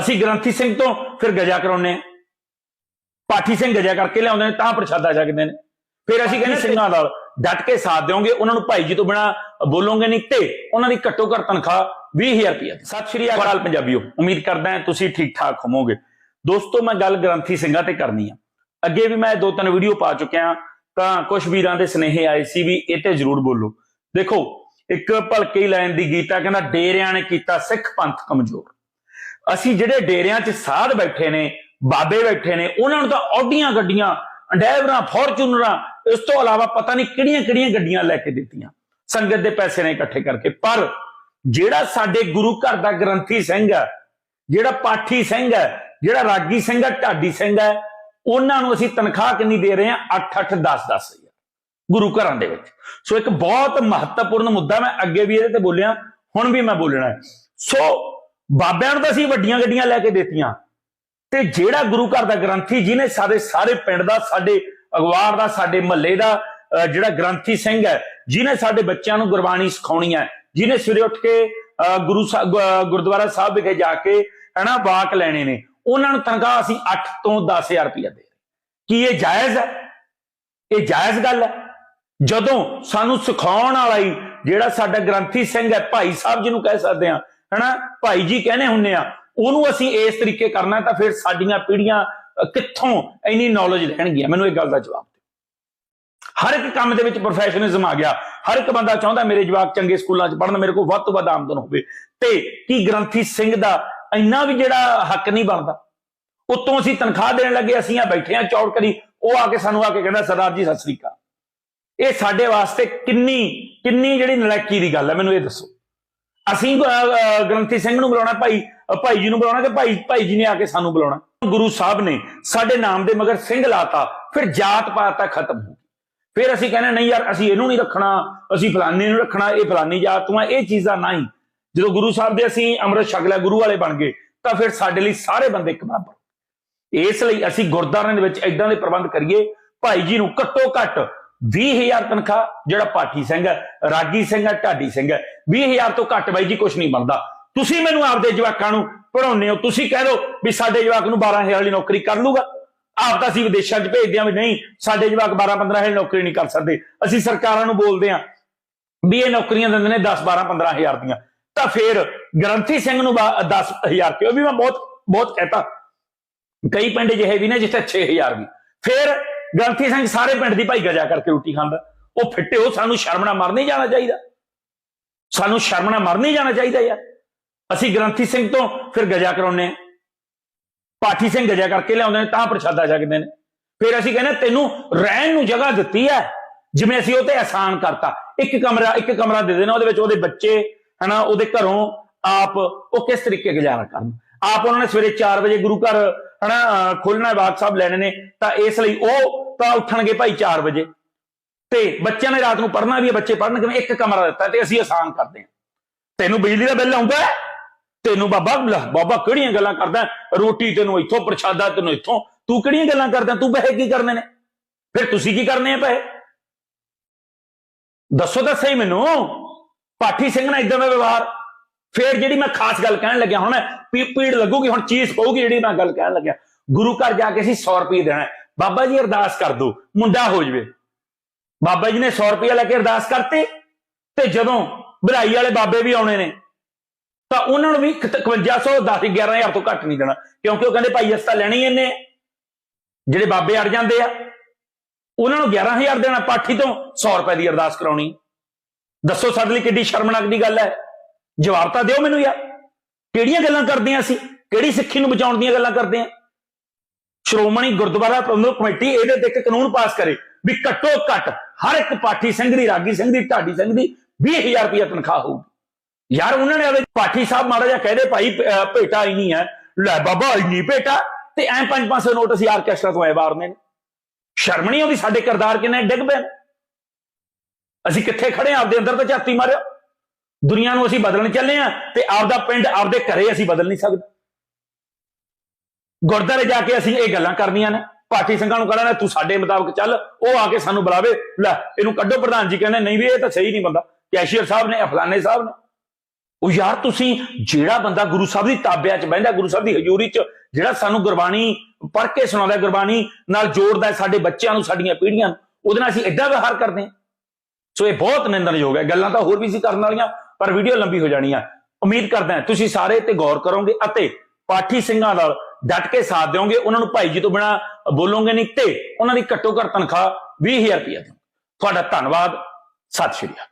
ਅਸੀਂ ਗ੍ਰੰਥੀ ਸਿੰਘ ਤੋਂ ਫਿਰ ਗਜਾ ਕਰਾਉਨੇ ਆ ਪਾਠੀ ਸਿੰਘ ਗਜਾ ਕਰਕੇ ਲਿਆਉਂਦੇ ਨੇ ਤਾਂ ਪ੍ਰਸ਼ਾਦਾ ਛਕਦੇ ਨੇ। ਫਿਰ ਅਸੀਂ ਕਹਿੰਦੇ ਸਿੰਘਾਂ ਨਾਲ ਡਟ ਕੇ ਸਾਥ ਦਿਓਗੇ ਉਹਨਾਂ ਨੂੰ ਭਾਈ ਜੀ ਤੋਂ ਬਿਨਾ ਬੋਲੋਗੇ ਨਹੀਂ ਤੇ ਉਹਨਾਂ ਦੀ ਘੱਟੋ ਘੱਟ ਤਨਖਾਹ 20000 ਰੁਪਏ ਸਤਿ ਸ਼੍ਰੀ ਅਕਾਲ ਪੰਜਾਬੀਓ ਉਮੀਦ ਕਰਦਾ ਹਾਂ ਤੁਸੀਂ ਠੀਕ ਠਾਕ ਹੋਵੋਗੇ। ਦੋਸਤੋ ਮੈਂ ਗੱਲ ਗ੍ਰੰਥੀ ਸਿੰਘਾਂ ਤੇ ਕਰਨੀ ਆ। ਅੱਗੇ ਵੀ ਮੈਂ ਦੋ ਤਿੰਨ ਵੀਡੀਓ ਪਾ ਚੁੱਕਿਆ ਤਾਂ ਕੁਝ ਵੀਰਾਂ ਦੇ ਸਨੇਹੇ ਆਏ ਸੀ ਵੀ ਇਹ ਤੇ ਜ਼ਰੂਰ ਬੋਲੋ। ਦੇਖੋ ਇੱਕ ਭਲਕੇ ਹੀ ਲਾਈਨ ਦੀ ਗੀਤਾ ਕਹਿੰਦਾ ਡੇਰਿਆਂ ਨੇ ਕੀਤਾ ਸਿੱਖ ਪੰਥ ਕਮਜ਼ੋਰ। ਅਸੀਂ ਜਿਹੜੇ ਡੇਰਿਆਂ 'ਚ ਸਾਧ ਬੈਠੇ ਨੇ, ਬਾਬੇ ਬੈਠੇ ਨੇ, ਉਹਨਾਂ ਨੂੰ ਤਾਂ ਆਡੀਆਂ ਗੱਡੀਆਂ ਅੰਡੈਵਰਾਂ ਫੋਰਚੂਨਰਾਂ, ਇਸ ਤੋਂ ਇਲਾਵਾ ਪਤਾ ਨਹੀਂ ਕਿਹੜੀਆਂ ਕਿਹੜੀਆਂ ਗੱਡੀਆਂ ਲੈ ਕੇ ਦਿੱਤੀਆਂ। ਸੰਗਤ ਦੇ ਪੈਸੇ ਨੇ ਇਕੱਠੇ ਕਰਕੇ। ਪਰ ਜਿਹੜਾ ਸਾਡੇ ਗੁਰੂ ਘਰ ਦਾ ਗ੍ਰੰਥੀ ਸਿੰਘ ਹੈ, ਜਿਹੜਾ ਪਾਠੀ ਸਿੰਘ ਹੈ, ਜਿਹੜਾ ਰਾਗੀ ਸਿੰਘ ਹੈ, ਢਾਡੀ ਸਿੰਘ ਹੈ, ਉਹਨਾਂ ਨੂੰ ਅਸੀਂ ਤਨਖਾਹ ਕਿੰਨੀ ਦੇ ਰਹੇ ਹਾਂ? 8 8 10 10 ਹਜ਼ਾਰ। ਗੁਰੂ ਘਰਾਂ ਦੇ ਵਿੱਚ। ਸੋ ਇੱਕ ਬਹੁਤ ਮਹੱਤਵਪੂਰਨ ਮੁੱਦਾ ਮੈਂ ਅੱਗੇ ਵੀ ਇਹਦੇ ਤੇ ਬੋਲਿਆ, ਹੁਣ ਵੀ ਮੈਂ ਬੋਲਣਾ ਸੋ ਬਾਬਿਆਂ ਨੂੰ ਤਾਂ ਅਸੀਂ ਵੱਡੀਆਂ ਗੱਡੀਆਂ ਲੈ ਕੇ ਦਿੱਤੀਆਂ। ਤੇ ਜਿਹੜਾ ਗੁਰੂ ਘਰ ਦਾ ਗ੍ਰੰਥੀ, ਜਿਹਨੇ ਸਾਡੇ ਸਾਰੇ ਪਿੰਡ ਦਾ, ਸਾਡੇ ਅਗਵਾਰ ਦਾ, ਸਾਡੇ ਮਹੱਲੇ ਦਾ, ਅਹ ਜਿਹੜਾ ਗ੍ਰੰਥੀ ਸਿੰਘ ਹੈ, ਜਿਹਨੇ ਸਾਡੇ ਬੱਚਿਆਂ ਨੂੰ ਗੁਰਬਾਣੀ ਸਿਖਾਉਣੀ ਹੈ, ਜਿਹਨੇ ਸਵੇਰੇ ਉੱਠ ਕੇ, ਅਹ ਗੁਰੂ ਸਾਹਿਬ ਗੁਰਦੁਆਰਾ ਸਾਹਿਬ ਵਿਖੇ ਜਾ ਕੇ, ਹਨਾ, ਵਾਕ ਲੈਣੇ ਨੇ, ਉਹਨਾਂ ਨੂੰ ਤਨਖਾਹ ਅਸੀਂ 8 ਤੋਂ 10000 ਰੁਪਏ ਦੇ ਕੀ ਇਹ ਜਾਇਜ਼ ਹੈ? ਇਹ ਜਾਇਜ਼ ਗੱਲ ਹੈ? ਜਦੋਂ ਸਾਨੂੰ ਸਿਖਾਉਣ ਵਾਲਾ ਹੀ ਜਿਹੜਾ ਸਾਡਾ ਗ੍ਰੰਥੀ ਸਿੰਘ ਹੈ, ਭਾਈ ਸਾਹਿਬ ਜਿਹਨੂੰ ਕਹਿ ਸਕਦੇ ਆ ਹਨਾ? ਭਾਈ ਜੀ ਕਹਿੰਦੇ ਹੁੰਨੇ ਆ, ਉਹਨੂੰ ਅਸੀਂ ਇਸ ਤਰੀਕੇ ਕਰਨਾ ਤਾਂ ਫਿਰ ਸਾਡੀਆਂ ਪੀੜ੍ਹੀਆਂ ਕਿੱਥੋਂ ਇੰਨੀ ਨੌਲੇਜ ਲੈਣਗੀਆਂ ਮੈਨੂੰ ਇਹ ਗੱਲ ਦਾ ਜਵਾਬ ਦਿਓ। ਹਰ ਇੱਕ ਕੰਮ ਦੇ ਵਿੱਚ ਪ੍ਰੋਫੈਸ਼ਨਲਿਜ਼ਮ ਆ ਗਿਆ। ਹਰ ਇੱਕ ਬੰਦਾ ਚਾਹੁੰਦਾ ਮੇਰੇ ਜਵਾਕ ਚੰਗੇ ਸਕੂਲਾਂ 'ਚ ਪੜ੍ਹਨ, ਮੇਰੇ ਕੋਲ ਵੱਧ ਤੋਂ ਵੱਧ ਆਮਦਨ ਹੋਵੇ। ਤੇ ਕੀ ਗ੍ਰੰਥੀ ਸਿੰਘ ਦਾ ਇੰਨਾ ਵੀ ਜਿਹੜਾ ਹੱਕ ਨਹੀਂ ਬਣਦਾ? ਉਤੋਂ ਅਸੀਂ ਤਨਖਾਹ ਦੇਣ ਲੱਗੇ, ਅਸੀਂ ਆ ਬੈਠੇ ਆ ਚੌੜ ਕਰੀ, ਉਹ ਆ ਕੇ ਸਾਨੂੰ ਆ ਕੇ ਕਹਿੰਦਾ, ਸਰਦਾਰ ਜੀ, ਸਤਿ ਸ੍ਰੀ ਅਕਾਲ। ਇਹ ਸਾਡੇ ਵਾਸਤੇ ਕਿੰਨੀ ਕਿੰਨੀ ਜਿਹੜੀ ਨਲਾਇਕੀ ਦੀ ਗੱਲ ਹੈ, ਮੈਨੂੰ ਇਹ ਦੱਸੋ। ਅਸੀਂ ਗ੍ਰੰਥੀ ਸਿੰਘ ਨੂੰ ਬੁਲਾਉਣਾ, ਭਾਈ ਭਾਈ ਜੀ ਨੂੰ ਬੁਲਾਉਣਾ ਕਿ ਭਾਈ ਭਾਈ ਜੀ ਨੇ ਆ ਕੇ ਸਾਨੂੰ ਬੁਲਾਉਣਾ। ਗੁਰੂ ਸਾਹਿਬ ਨੇ ਸਾਡੇ ਨਾਮ ਦੇ ਮਗਰ ਸਿੰਘ ਲਾਤਾ, ਫਿਰ ਜਾਤ ਪਾਤ ਤਾਂ ਖਤਮ ਹੋ ਗਈ। ਫਿਰ ਅਸੀਂ ਕਹਿੰਦੇ, ਨਹੀਂ ਯਾਰ, ਅਸੀਂ ਇਹਨੂੰ ਨਹੀਂ ਰੱਖਣਾ, ਅਸੀਂ ਫਲਾਣੇ ਨੂੰ ਰੱਖਣਾ, ਇਹ ਫਲਾਨੀ ਜਾਤ ਤੋਂ ਆ, ਇਹ ਚੀਜ਼ਾਂ ਨਹੀਂ। ਜਦੋਂ ਗੁਰੂ ਸਾਹਿਬ ਦੇ ਅਸੀਂ ਅੰਮ੍ਰਿਤ ਛਕ ਲਿਆ, ਗੁਰੂ ਵਾਲੇ ਬਣ ਗਏ, ਤਾਂ ਫਿਰ ਸਾਡੇ ਲਈ ਸਾਰੇ ਬੰਦੇ ਇੱਕ ਬਰਾਬਰ। ਇਸ ਲਈ ਅਸੀਂ ਗੁਰਦਾਰਿਆਂ ਦੇ ਵਿੱਚ ਇਦਾਂ ਦੇ ਪ੍ਰਬੰਧ ਕਰੀਏ, ਭਾਈ ਜੀ ਨੂੰ ਘੱਟੋ ਘੱਟ 20000 ਤਨਖਾਹ ਜਿਹੜਾ ਪਾਠੀ ਸਿੰਘ ਹੈ, ਰਾਗੀ ਸਿੰਘ ਹੈ, ਢਾਡੀ ਸਿੰਘ ਹੈ। 20000 ਤੋਂ ਘੱਟ ਬਾਈ ਜੀ ਕੁਝ ਨਹੀਂ ਬਣਦਾ। ਤੁਸੀਂ ਮੈਨੂੰ ਆਪਦੇ ਜਵਾਕਾਂ ਨੂੰ ਪੜਾਉਂਦੇ ਹੋ। ਤੁਸੀਂ ਕਹਿ ਦਿਓ ਵੀ ਸਾਡੇ ਜਵਾਕ ਨੂੰ 12000 ਵਾਲੀ ਨੌਕਰੀ ਕਰ ਲੂਗਾ। ਆਪ ਤਾਂ ਅਸੀਂ ਵਿਦੇਸ਼ਾਂ 'ਚ ਭੇਜਦੇ ਹਾਂ ਵੀ ਨਹੀਂ, ਸਾਡੇ ਜਵਾਕ 12 15000 ਵਾਲੀ ਨੌਕਰੀ ਨਹੀਂ ਕਰ ਸਕਦੇ। ਅਸੀਂ ਸਰਕਾਰਾਂ ਨੂੰ ਬੋਲਦੇ ਹਾਂ ਵੀ ਇਹ ਨੌਕਰੀਆਂ ਦਿੰਦੇ ਨੇ 10 12 15000 ਦੀਆਂ। ਤਾਂ ਫਿਰ ਗ੍ਰੰਥੀ ਸਿੰਘ ਨੂੰ 10000 ਕਿਉਂ? ਵੀ ਮੈਂ ਬਹੁਤ ਬਹੁਤ ਕਹਤਾ। ਕਈ ਪਿੰਡ ਜਿਹੇ ਵੀ ਨੇ ਜਿੱਥੇ 6000 ਵੀ। ਫਿਰ ਗ੍ਰੰਥੀ ਸਿੰਘ ਸਾਰੇ ਪਿੰਡ ਦੀ ਭਾਈ ਗਜਾ ਕਰਕੇ ਰੋਟੀ ਖਾਂਦਾ। ਉਹ ਫਿੱਟੇ ਹੋ, ਸਾਨੂੰ ਸ਼ਰਮ ਨਾਲ ਮਰ ਨਹੀਂ ਜਾਣਾ ਚਾਹੀਦਾ। ਸਾਨੂੰ ਸ਼ਰਮ ਨਾਲ ਮਰ ਨਹੀਂ ਜਾਣਾ ਚਾਹੀਦਾ ਯਾਰ। ਅਸੀਂ ਗ੍ਰੰਥੀ ਸਿੰਘ ਤੋਂ ਫਿਰ ਗਜਾ ਕਰਾਉਨੇ ਆ ਪਾਠੀ ਸਿੰਘ ਗਜਾ ਕਰਕੇ ਲਿਆਉਂਦੇ ਨੇ, ਤਾਂ ਪ੍ਰਸ਼ਾਦਾ ਛਕਦੇ ਨੇ। ਫਿਰ ਅਸੀਂ ਕਹਿੰਦੇ ਤੈਨੂੰ ਰਹਿਣ ਨੂੰ ਜਗ੍ਹਾ ਦਿੱਤੀ ਹੈ। ਜਿਵੇਂ ਅਸੀਂ ਉਹ ਤੇ ਆਸਾਨ ਕਰਤਾ। ਇੱਕ ਕਮਰਾ ਇੱਕ ਕਮਰਾ ਦੇ ਦੇਣਾ, ਉਹਦੇ ਵਿੱਚ ਉਹਦੇ ਬੱਚੇ, ਹਨਾ, ਉਹਦੇ ਘਰੋਂ ਆਪ ਉਹ ਕਿਸ ਤਰੀਕੇ ਗੁਜ਼ਾਰਾ ਕਰਨ? ਆਪ ਉਹਨਾਂ ਨੇ ਸਵੇਰੇ 4 ਵਜੇ ਗੁਰੂ ਘਰ ਹਨਾ ਖੋਲਣਾ ਬਾਗ ਸਾਹਿਬ ਲੈਣੇ ਨੇ, ਤਾਂ ਇਸ ਲਈ ਉਹ ਤਾਂ ਉੱਠਣਗੇ ਭਾਈ 4 ਵਜੇ। ਤੇ ਬੱਚਿਆਂ ਨੇ ਰਾਤ ਨੂੰ ਪੜ੍ਹਨਾ ਵੀ ਹੈ, ਬੱਚੇ ਪੜ੍ਹਨ, ਕਿਵੇਂ ਇੱਕ ਕਮਰਾ ਦਿੱਤਾ ਤੇ ਅਸੀਂ ਆਸਾਨ ਕਰਦੇ ਹਾਂ। ਤੈਨੂੰ ਬਿਜਲੀ ਦਾ ਬਿੱਲ ਆਉਂਦਾ ਤੈਨੂੰ ਬਾਬਾ ਬਾਬਾ ਕਿਹੜੀਆਂ ਗੱਲਾਂ ਕਰਦਾ ਰੋਟੀ ਤੈਨੂੰ ਇੱਥੋਂ, ਪ੍ਰਸ਼ਾਦਾ ਤੈਨੂੰ ਇੱਥੋਂ। ਤੂੰ ਕਿਹੜੀਆਂ ਗੱਲਾਂ ਕਰਦਾ ਤੂੰ ਪੈਸੇ ਕੀ ਕਰਨੇ ਨੇ? ਫਿਰ ਤੁਸੀਂ ਕੀ ਕਰਨੇ ਆ ਪੈਸੇ? ਦੱਸੋ ਤਾਂ ਸਹੀ ਮੈਨੂੰ। ਪਾਠੀ ਸਿੰਘ ਨਾਲ ਇਦਾਂ ਦਾ ਵਿਵਹਾਰ। ਫੇਰ ਜਿਹੜੀ ਮੈਂ ਖਾਸ ਗੱਲ ਕਹਿਣ ਲੱਗਿਆ ਹੁਣ ਪੀੜ ਲੱਗੂਗੀ, ਹੁਣ ਚੀਜ਼ ਪਊਗੀ ਜਿਹੜੀ ਮੈਂ ਗੱਲ ਕਹਿਣ ਲੱਗਿਆ। ਗੁਰੂ ਘਰ ਜਾ ਕੇ ਅਸੀਂ 100 ਰੁਪਏ ਦੇਣਾ ਬਾਬਾ ਜੀ ਅਰਦਾਸ ਕਰ ਦੋ, ਮੁੰਡਾ ਹੋ ਜਵੇ। ਬਾਬਾ ਜੀ ਨੇ 100 ਰੁਪਏ ਲੈ ਕੇ ਅਰਦਾਸ ਕਰਤੀ ਤੇ ਜਦੋਂ ਭਲਾਈ ਵਾਲੇ ਬਾਬੇ ਵੀ ਆਉਣੇ ਨੇ, ਤਾਂ ਉਹਨਾਂ ਨੂੰ ਵੀ 5100 10 11000 ਤੋਂ ਘੱਟ ਨਹੀਂ ਦੇਣਾ। ਕਿਉਂਕਿ ਉਹ ਕਹਿੰਦੇ, ਭਾਈ ਅਸਤਾ ਲੈਣੀ ਹੀ ਇੰਨੇ ਜਿਹੜੇ ਬਾਬੇ ਅੜ ਜਾਂਦੇ ਆ, ਉਹਨਾਂ ਨੂੰ 11000 ਦੇਣਾ, ਪਾਠੀ ਤੋਂ 100 ਰੁਪਏ ਦੀ ਅਰਦਾਸ ਕਰਾਉਣੀ। ਦੱਸੋ ਸਾਡੇ ਲਈ ਕਿੱਡੀ ਸ਼ਰਮਨਾਕ ਦੀ ਗੱਲ ਹੈ। ਜਵਾਬ ਤਾਂ ਦਿਓ ਮੈਨੂੰ ਯਾਰ। ਕਿਹੜੀਆਂ ਗੱਲਾਂ ਕਰਦੇ ਆ ਅਸੀਂ? ਕਿਹੜੀ ਸਿੱਖੀ ਨੂੰ ਬਚਾਉਣ ਦੀਆਂ ਗੱਲਾਂ ਕਰਦੇ ਆ? ਸ਼੍ਰੋਮਣੀ ਗੁਰਦੁਆਰਾ ਪ੍ਰਬੰਧਕ ਕਮੇਟੀ ਇਹਦੇ ਤੇ ਇੱਕ ਕਾਨੂੰਨ ਪਾਸ ਕਰੇ ਵੀ ਘੱਟੋ ਘੱਟ ਹਰ ਇੱਕ ਪਾਠੀ ਸਿੰਘ ਦੀ ਰਾਗੀ ਸਿੰਘ ਦੀ ਢਾਡੀ ਸਿੰਘ ਦੀ 20000 ਰੁਪਏ ਤਨਖਾਹ ਹੋਊਗੀ ਯਾਰ ਉਹਨਾਂ ਨੇ ਆਵੇ ਪਾਠੀ ਸਾਹਿਬ ਮਾੜਾ ਜਿਹਾ ਕਹਦੇ ਭਾਈ ਭੇਟਾ ਹੀ ਨਹੀਂ ਹੈ। ਲੈ ਬਾਬਾ ਇੰਨੀ ਭੇਟਾ। ਤੇ ਐ 5-500 ਨੋਟ ਅਸੀਂ ਆਰਕੈਸਟਰਾ ਤੋਂ ਐ ਵਾਰਨੇ ਨੇ। ਸ਼ਰਮ ਨਹੀਂ ਆਉਂਦੀ ਸਾਡੇ ਕਿਰਦਾਰ ਕਿੰਨੇ ਡਿੱਗ ਪਏ ਅਸੀਂ ਕਿੱਥੇ ਖੜੇ ਆਂ? ਆਪਦੇ ਅੰਦਰ ਤਾਂ ਝਾਤੀ ਮਾਰਿਓ ਦੁਨੀਆ ਨੂੰ ਅਸੀਂ ਬਦਲਣ ਚੱਲੇ ਆਂ ਤੇ ਆਪਦਾ ਪਿੰਡ ਆਪਦੇ ਘਰੇ ਅਸੀਂ ਬਦਲ ਨਹੀਂ ਸਕਦੇ। ਗੁਰਦਾਰੇ ਜਾ ਕੇ ਅਸੀਂ ਇਹ ਗੱਲਾਂ ਕਰਨੀਆਂ ਨੇ ਪਾਠੀ ਸੰਘਾਂ ਨੂੰ ਕਹਿਣਾ ਤੂੰ ਸਾਡੇ ਮੁਤਾਬਕ ਚੱਲ, ਉਹ ਆ ਕੇ ਸਾਨੂੰ ਬੁਲਾਵੇ। ਲੈ, ਇਹਨੂੰ ਕੱਢੋ, ਪ੍ਰਧਾਨ ਜੀ ਕਹਿੰਦੇ, ਨਹੀਂ ਵੀ ਇਹ ਤਾਂ ਸਹੀ ਨਹੀਂ ਬੰਦਾ। ਕੈਸ਼ੀਅਰ ਸਾਹਿਬ ਨੇ, ਫਲਾਣੇ ਸਾਹਿਬ ਨੇ। ਉਹ ਯਾਰ ਤੁਸੀਂ ਜਿਹੜਾ ਬੰਦਾ ਗੁਰੂ ਸਾਹਿਬ ਦੀ ਤਾਬਿਆ 'ਚ ਬਹਿੰਦਾ, ਗੁਰੂ ਸਾਹਿਬ ਦੀ ਹਜ਼ੂਰੀ 'ਚ, ਜਿਹੜਾ ਸਾਨੂੰ ਗੁਰਬਾਣੀ ਪੜ੍ਹ ਕੇ ਸੁਣਾਉਂਦਾ, ਗੁਰਬਾਣੀ ਨਾਲ ਜੋੜਦਾ ਸਾਡੇ ਬੱਚਿਆਂ ਨੂੰ, ਸਾਡੀਆਂ ਪੀੜ੍ਹੀਆਂ ਨੂੰ, ਉਹਦੇ ਨਾਲ ਅਸੀਂ ਐਡਾ ਵਿਵਹਾਰ ਕਰਦੇ ਹਾਂ। ਸੋ ਇਹ ਬਹੁਤ ਨਿੰਦਣਯੋਗ ਹੈ। ਗੱਲਾਂ ਤਾਂ ਹੋਰ ਵੀ ਸੀ ਕਰਨ ਵਾਲੀਆਂ। ਪਰ ਵੀਡੀਓ ਲੰਬੀ ਹੋ ਜਾਣੀ ਆ। ਉਮੀਦ ਕਰਦਾ ਤੁਸੀਂ ਸਾਰੇ ਤੇ ਗੌਰ ਕਰੋਗੇ ਅਤੇ ਪਾਠੀ ਸਿੰਘਾਂ ਨਾਲ ਡਟ ਕੇ ਸਾਥ ਦਿਓਗੇ। ਉਹਨਾਂ ਨੂੰ ਭਾਈ ਜੀ ਤੋਂ ਬਿਨਾ ਬੋਲੋਗੇ ਨਹੀਂ ਤੇ ਉਹਨਾਂ ਦੀ ਘੱਟੋ ਘੱਟ ਤਨਖਾਹ 20000 ਰੁਪਏ ਦਿਓ। ਤੁਹਾਡਾ ਧੰਨਵਾਦ। ਸਤਿ ਸ਼੍ਰੀ ਅਕਾਲ।